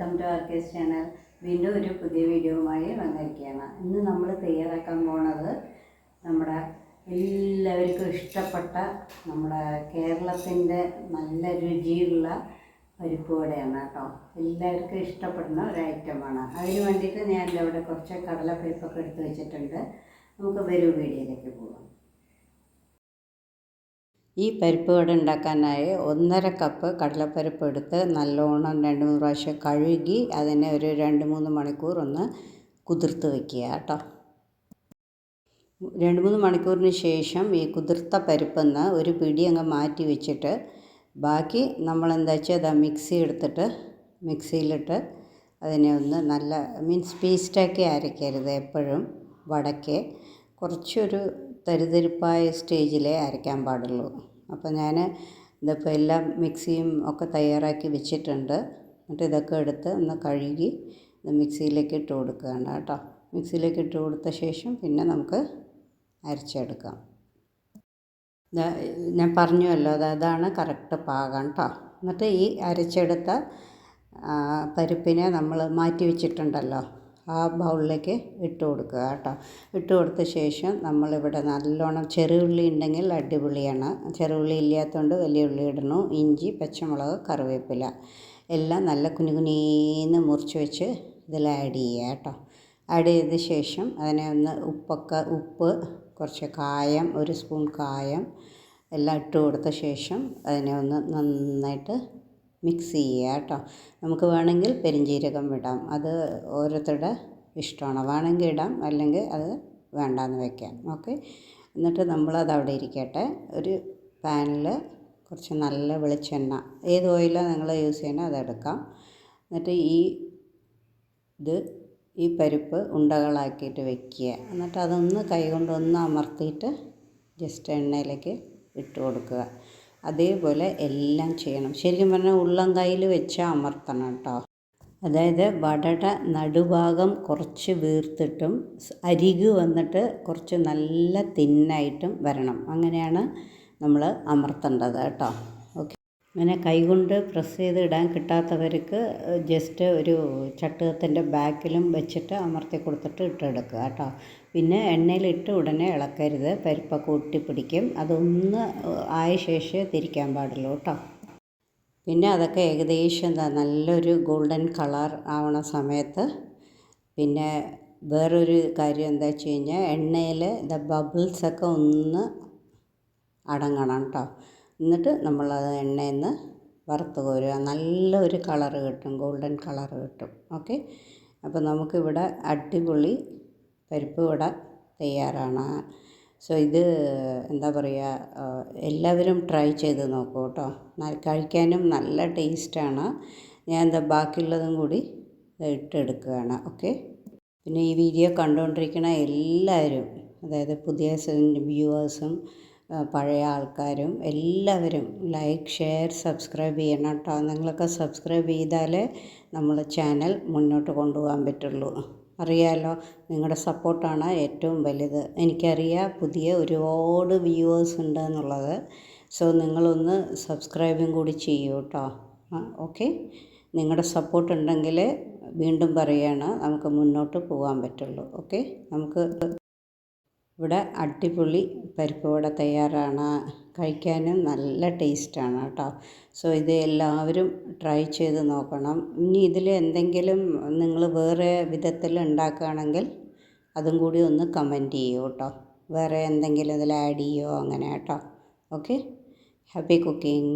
Welcome to ആർക്കേസ് channel വീണ്ടും ഒരു പുതിയ വീഡിയോവുമായി വന്നിരിക്കുകയാണ്. ഇന്ന് നമ്മൾ തയ്യാറാക്കാൻ പോണത് നമ്മുടെ എല്ലാവർക്കും ഇഷ്ടപ്പെട്ട നമ്മുടെ കേരളത്തിന്റെ നല്ല രുചിയുള്ള പരിപ്പ് വടയാണ് കേട്ടോ. എല്ലാവർക്കും ഇഷ്ടപ്പെടുന്ന ഒരു ഐറ്റമാണ്. അതിന് വേണ്ടിയിട്ട് ഞാൻ ഇവിടെ കുറച്ച് കടലപ്പരിപ്പൊക്കെ എടുത്ത് വെച്ചിട്ടുണ്ട്. നമുക്ക് വരൂ വീഡിയോയിലേക്ക് പോകാം ഈ പരിപ്പ് വട ഉണ്ടാക്കാനായി ഒന്നര കപ്പ് കടലപ്പരിപ്പ് എടുത്ത് നല്ലോണം രണ്ട് മൂന്ന് പ്രാവശ്യം കഴുകി അതിനെ ഒരു രണ്ട് മൂന്ന് മണിക്കൂർ ഒന്ന് കുതിർത്ത് വയ്ക്കുക കേട്ടോ. രണ്ട് മൂന്ന് മണിക്കൂറിന് ശേഷം ഈ കുതിർത്ത പരിപ്പെന്ന് ഒരു പിടി അങ്ങ് മാറ്റി വെച്ചിട്ട് ബാക്കി നമ്മൾ എന്താ വെച്ചാൽ അതാ മിക്സി എടുത്തിട്ട് മിക്സിയിലിട്ട് അതിനെ ഒന്ന് നല്ല മീൻസ് പേസ്റ്റാക്കി അരയ്ക്കരുത് എപ്പോഴും വടക്കെ കുറച്ചൊരു തരിതരിപ്പായ സ്റ്റേജിലേ അരയ്ക്കാൻ പാടുള്ളൂ. അപ്പോൾ ഞാൻ ഇതിപ്പോൾ എല്ലാം മിക്സിയും ഒക്കെ തയ്യാറാക്കി വെച്ചിട്ടുണ്ട്. എന്നിട്ട് ഇതൊക്കെ എടുത്ത് ഒന്ന് കഴുകി ഇത് മിക്സിയിലേക്ക് ഇട്ട് കൊടുക്കുകയാണ് കേട്ടോ. മിക്സിയിലേക്ക് ഇട്ട് കൊടുത്ത ശേഷം പിന്നെ നമുക്ക് അരച്ചെടുക്കാം. ഞാൻ പറഞ്ഞുവല്ലോ അത് അതാണ് കറക്റ്റ് പാകം കേട്ടോ. എന്നിട്ട് ഈ അരച്ചെടുത്ത പരിപ്പിനെ നമ്മൾ മാറ്റി വെച്ചിട്ടുണ്ടല്ലോ. ആ ബൗളിലേക്ക് ഇട്ട് കൊടുക്കുക കേട്ടോ. ഇട്ട് കൊടുത്ത ശേഷം നമ്മളിവിടെ നല്ലോണം ചെറുള്ളി ഉണ്ടെങ്കിൽ അടിപൊളിയാണ്. ചെറുള്ളി ഇല്ലാത്തതുകൊണ്ട് വലിയ ഉള്ളി ഇടണു. ഇഞ്ചി പച്ചമുളക് കറിവേപ്പില എല്ലാം നല്ല കുഞ്ഞു കുഞ്ഞീന്ന് മുറിച്ച് വെച്ച് ഇതിൽ ആഡ് ചെയ്യുക കേട്ടോ. ആഡ് ചെയ്ത ശേഷം അതിനെ ഒന്ന് ഉപ്പൊക്കെ ഉപ്പ് കുറച്ച് കായം ഒരു സ്പൂൺ കായം എല്ലാം ഇട്ട് കൊടുത്ത ശേഷം അതിനെ ഒന്ന് നന്നായിട്ട് മിക്സ് ചെയ്യുക കേട്ടോ. നമുക്ക് വേണമെങ്കിൽ പെരിഞ്ജീരകം ഇടാം. അത് ഓരോരുത്തരുടെ ഇഷ്ടമാണ്. വേണമെങ്കിൽ ഇടാം അല്ലെങ്കിൽ അത് വേണ്ടാന്ന് വെക്കാം. ഓക്കെ? എന്നിട്ട് നമ്മളത് അവിടെ ഇരിക്കട്ടെ. ഒരു പാനിൽ കുറച്ച് നല്ല വെളിച്ചെണ്ണ ഏത് ഓയിലാണ് നിങ്ങൾ യൂസ് ചെയ്യണേ അതെടുക്കാം എന്നിട്ട് ഈ ഇത് ഈ പരിപ്പ് ഉണ്ടകളാക്കിയിട്ട് വെക്കുക. എന്നിട്ട് അതൊന്ന് കൈ കൊണ്ട് ഒന്ന് അമർത്തിയിട്ട് ജസ്റ്റ് എണ്ണയിലേക്ക് ഇട്ട് കൊടുക്കുക. അതേപോലെ എല്ലാം ചെയ്യണം. ശരിക്കും പറഞ്ഞാൽ ഉള്ളം കയ്യിൽ വെച്ച് അമർത്തണം കേട്ടോ. അതായത് വടയുടെ നടുഭാഗം കുറച്ച് വീർത്തിട്ടും അരികു വന്നിട്ട് കുറച്ച് നല്ല തിന്നായിട്ടും വരണം. അങ്ങനെയാണ് നമ്മൾ അമർത്തേണ്ടത് കേട്ടോ. ഓക്കെ. അങ്ങനെ കൈകൊണ്ട് പ്രസ് ചെയ്ത് ഇടാൻ കിട്ടാത്തവർക്ക് ജസ്റ്റ് ഒരു ചട്ടുകത്തിന്റെ ബാക്കിലും വെച്ചിട്ട് അമർത്തി കൊടുത്തിട്ട് ഇട്ടെടുക്കുക കേട്ടോ. പിന്നെ എണ്ണയിലിട്ട് ഉടനെ ഇളക്കരുത്. പരിപ്പൊക്കെ ഒട്ടിപ്പിടിക്കും. അതൊന്ന് ആയ ശേഷം തിരിക്കാൻ പാടുള്ളൂ കേട്ടോ. പിന്നെ അതൊക്കെ ഏകദേശം എന്താ നല്ലൊരു ഗോൾഡൻ കളർ ആവണ സമയത്ത് പിന്നെ വേറൊരു കാര്യം എന്താ വെച്ച് കഴിഞ്ഞാൽ എണ്ണയിൽ ദ ബബിൾസൊക്കെ ഒന്ന് അടങ്ങണം കേട്ടോ. എന്നിട്ട് നമ്മളത് എണ്ണയിൽ നിന്ന് വറുത്ത് കോരുക. നല്ലൊരു കളർ കിട്ടും. ഗോൾഡൻ കളർ കിട്ടും. ഓക്കെ? അപ്പോൾ നമുക്കിവിടെ അടിപൊളി പരിപ്പ് വട തയ്യാറാണ്. സോ ഇത് എന്താ പറയുക എല്ലാവരും ട്രൈ ചെയ്ത് നോക്കൂ കേട്ടോ. കഴിക്കാനും നല്ല ടേസ്റ്റാണ്. ഞാൻ എന്താ ബാക്കിയുള്ളതും കൂടി ഇട്ടെടുക്കുകയാണ്. ഓക്കെ? പിന്നെ ഈ വീഡിയോ കണ്ടുകൊണ്ടിരിക്കുന്ന എല്ലാവരും അതായത് പുതിയ വ്യൂവേഴ്സും പഴയ ആൾക്കാരും എല്ലാവരും ലൈക്ക് ഷെയർ സബ്സ്ക്രൈബ് ചെയ്യണം കേട്ടോ. നിങ്ങളൊക്കെ സബ്സ്ക്രൈബ് ചെയ്താലേ നമ്മൾ ചാനൽ മുന്നോട്ട് കൊണ്ടുപോകാൻ പറ്റുള്ളൂ. അറിയാമല്ലോ നിങ്ങളുടെ സപ്പോർട്ടാണ് ഏറ്റവും വലുത്. എനിക്കറിയാം പുതിയ ഒരുപാട് വ്യൂവേഴ്സ് ഉണ്ട് എന്നുള്ളത്. സോ നിങ്ങളൊന്ന് സബ്സ്ക്രൈബും കൂടി ചെയ്യൂ കേട്ടോ ഓക്കെ. നിങ്ങളുടെ സപ്പോർട്ട് ഉണ്ടെങ്കിൽ വീണ്ടും പറയുകയാണ് നമുക്ക് മുന്നോട്ട് പോകാൻ പറ്റുള്ളൂ. ഓക്കെ. നമുക്ക് ഇവിടെ അടിപൊളി പരിപ്പ് വട തയ്യാറാണ്. കഴിക്കാനും നല്ല ടേസ്റ്റാണ് കേട്ടോ. സോ ഇത് എല്ലാവരും ട്രൈ ചെയ്ത് നോക്കണം. ഇനി ഇതിൽ എന്തെങ്കിലും നിങ്ങൾ വേറെ വിധത്തിൽ ഉണ്ടാക്കുകയാണെങ്കിൽ അതും കൂടി ഒന്ന് കമന്റ് ചെയ്യൂ കേട്ടോ. വേറെ എന്തെങ്കിലും ഇതിൽ ആഡ് ചെയ്യുമോ അങ്ങനെ കേട്ടോ. ഓക്കെ? Happy cooking.